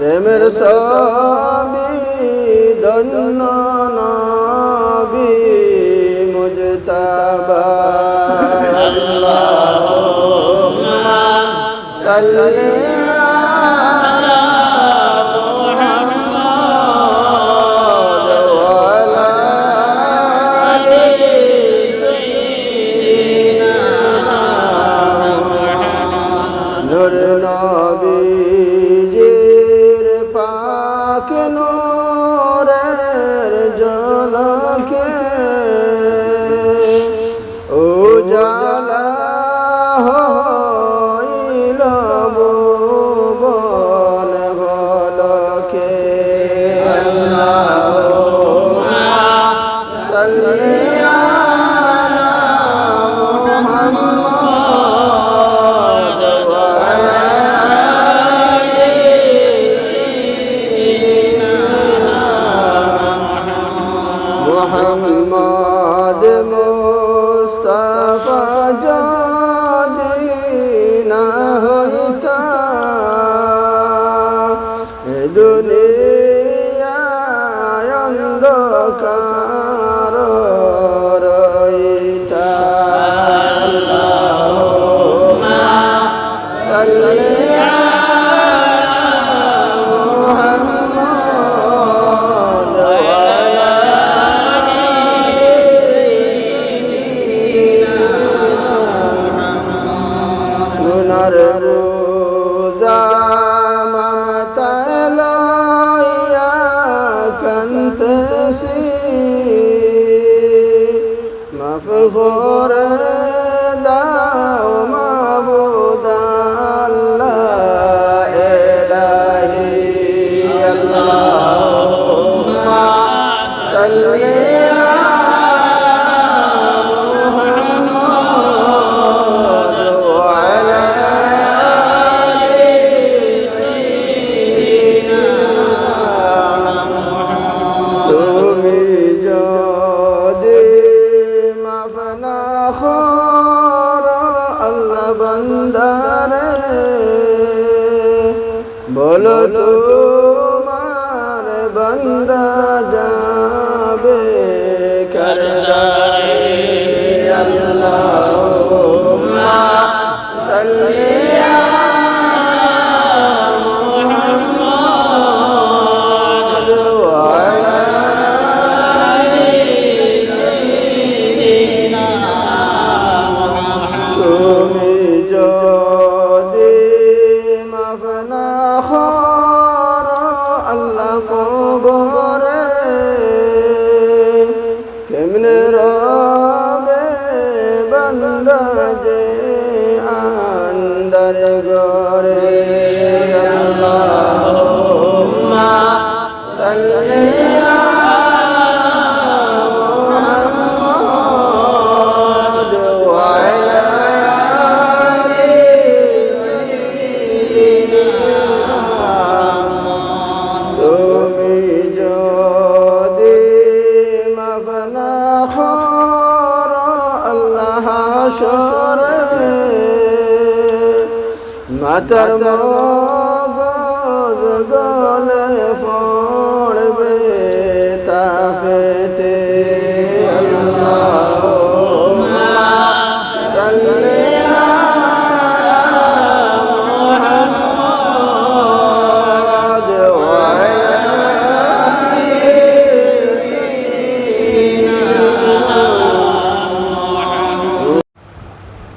දෙමෙර සාබී දන්නනාබී මුජතබා අල්ලාහුම්මා සල්ලි no. এ দুনিয়ায় অন্ধকার রইতা আল্লাহুম্মা সাল্লি বন্দারে বলো তোমার বন্দা যাবে করদারে আল্লাহ সাল্লি جودي ما فنا خار الله قبره كمن رابي بندجي عندر غوري হাসরে মাতার মগজ গলে পড়বে তাফেতে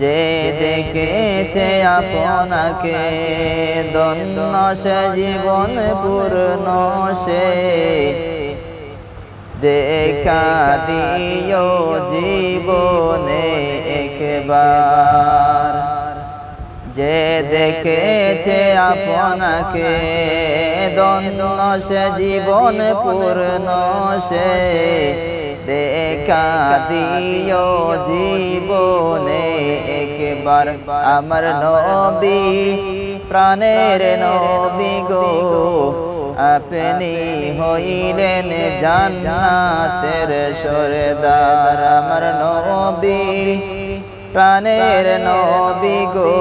যে দেখেছে আপনাকে দন্য সে জীবন পূর্ণ সে। দেখা দিও জীবনে একবার। যে দেখেছে আপনাকে দ্বন্দ্ব সে জীবন পূর্ণ সে। দেখা দিও জীবনে একবার আমার নবী প্রাণের নবী গো আপনি হইলেন জান্নাতের সরদার আমার নবী প্রাণের নবী গো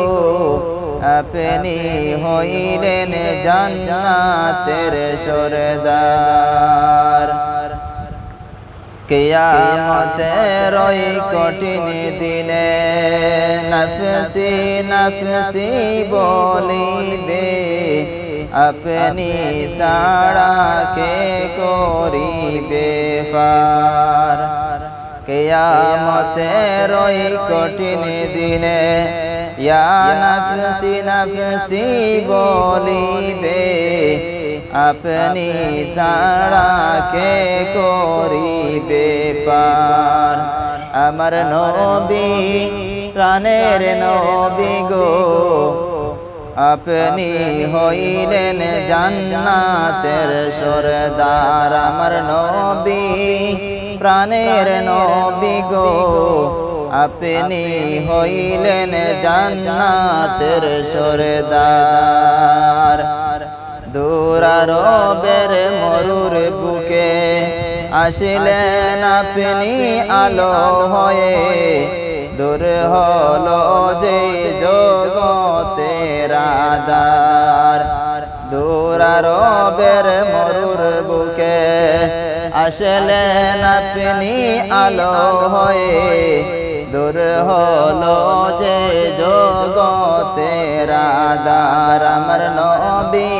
আপনি হইলেন জান্নাতের সরদার কেয়ামতের ওই কঠিন দিনে নফসি নফসি বলিবে আপনি সাড়া কে করিবে পার কেয়ামতের ওই কঠিন দিনে ইয়া নফসি নফসি বলিবে আপনি সাড়া কে করিবে পার। আমার নবী, প্রাণের নবী গো, আপনি হইলেন জান্নাতের সরদার। আমার নবী, প্রাণের নবী গো, আপনি হইলেন জান্নাতের সরদার। দূরারবের মরুর বুকে। আসিলেন আপনি আলো হয়ে। দূর হলো যে জগতের আদার দূরারবের মরুর বুকে। আসলেন আপনি আলো হয়ে। দূর হলো যে জগতের আদার আমার নবী